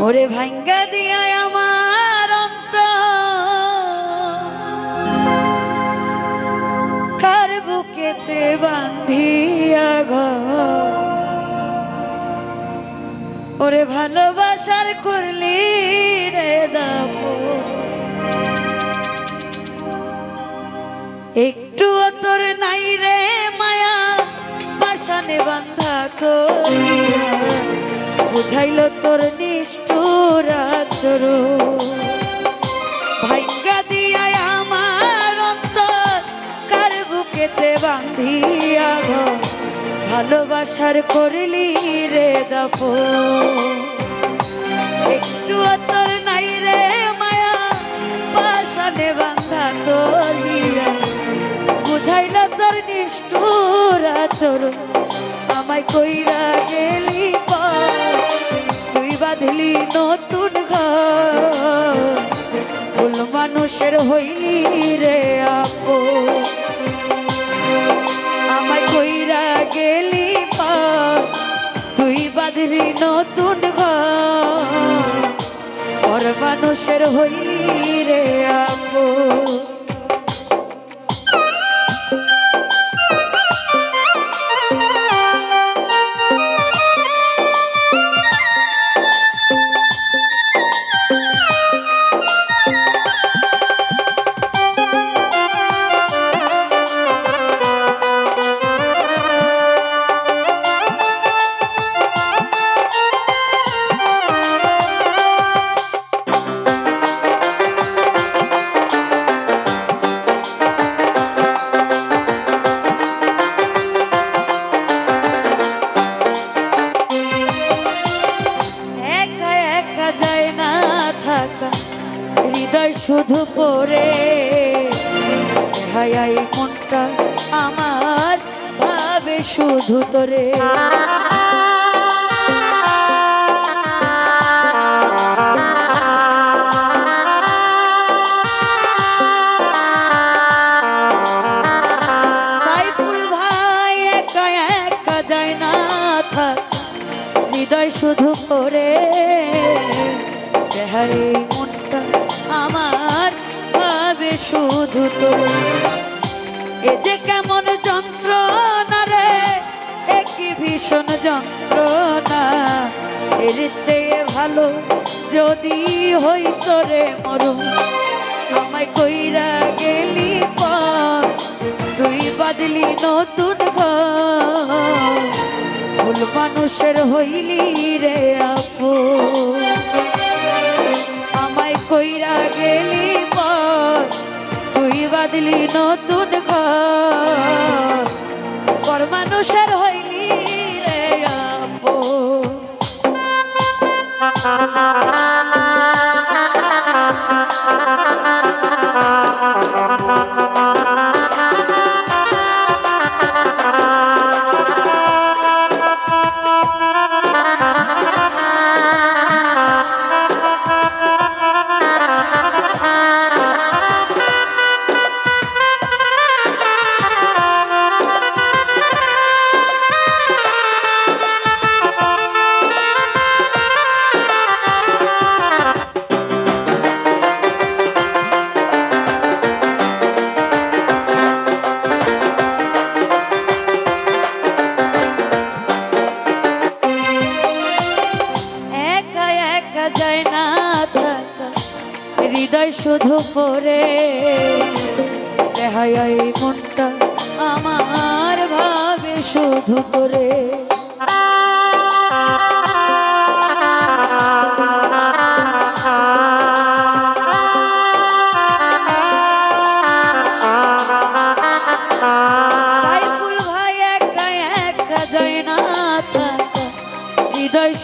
ওরে ভাঙ্গা দিয়া আমার অন্ত কার বুকেতে বান্ধিয়া ঘর? ওরে ভালোবাসার করলি রে দাপো একটু তোর নাই রে মায়া, বাসানে বান্ধা করিয়া বুঝাইল তোর নিষ্ঠুর আচরণ ভাইঙ্গা দিয়া আমার অন্তর, কার বুকেতে বান্ধিয়া ঘর ভালোবাসার করলি রে দাফো একটু তোর নাই রে মায়া পাশানে বান্ধা তোরিয়া। বুঝাইল তোর নিষ্ঠুর আচরণ, আমায় কইরা হইলি রে আপো। আমায় কইরা গেলি পা, তুই বাঁধলি নতুন ঘর। মানুষের হইলি রে আপো। থাকা হৃদয় শুধু পড়ে। হায়াই মনটা আমার ভাবে শুধু তোরে। শুধু করে দেহাই মনটা আমার ভাবে শুধু তো। এ যে কেমন যন্ত্রণা রে একই ভীষণ যন্ত্রণা। এর চেয়ে ভালো যদি হইতো রে মরম আমায় কইরা গেলি তুই বাদলি নতুন ভুল মানুষের হইলি রে আপু নতুন ঘর। হৃদয় শুধু পরে দেহাই মনটা আমার ভাবে শুধু করে।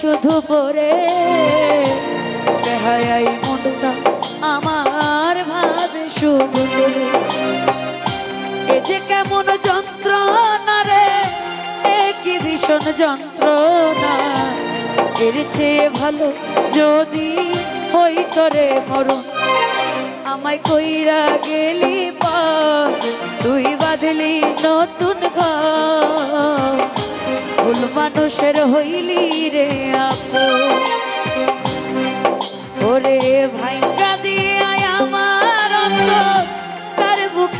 শুধু পরে আমার এ যে কেমন যন্ত্রণা রে, এ ভীষণ যন্ত্রণা। এর চেয়ে ভালো যদি হইতো রে মরণ, আমায় কইরা গেলি পর, তুই বাঁধলি নতুন ঘর। ভুল মানুষের হইলি রে আপু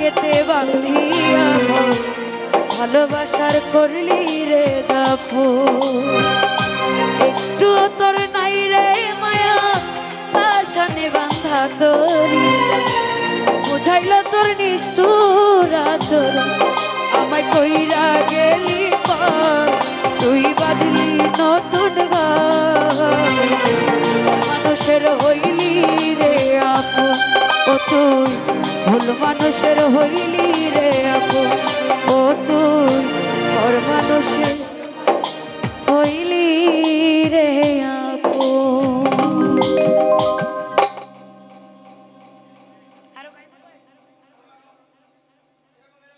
তার বান্ধিয়া। ভালোবাসার করলি রে দাফু। একটু তোর নাই রে মায়া আশানে বান্ধা তোরি। বুঝাইল তোর নিষ্ঠুর তোর আমায় কইরা গেলি তুই বাদলি নতুন মানুষের হইলি রে আপন, ও তুই ভুল মানুষের হইলি রে আপু ও তুই মানুষের